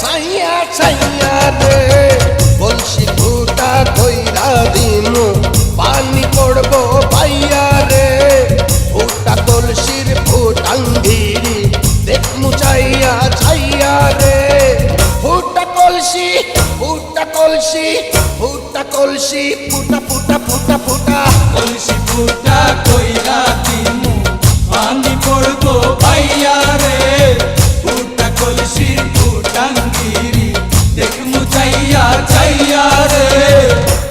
ছাইয়া ছাইয়া রে, বলছি ফুটা কইরা দিমু, পানি পড়ব পাইয়া রে। ফুটা কলসির ফুটাঙ্গিরি দেখমু চাইয়া ছাইয়া রে। ফুটা কলসি ফুটা কলসি ফুটা কলসি, ফুটা ফুটা ফুটা ফুটা।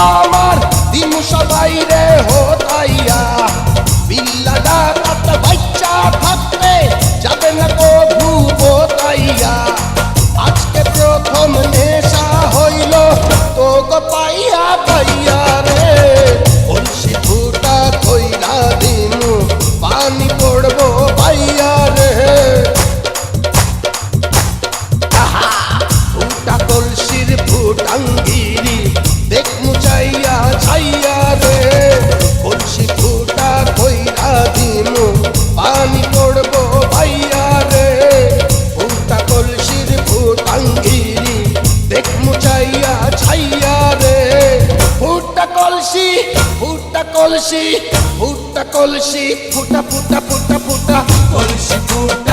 Oh. কলসি ফুটা কলসি ফুটা ফুটা ফুটা ফুটা কলসি ফুটা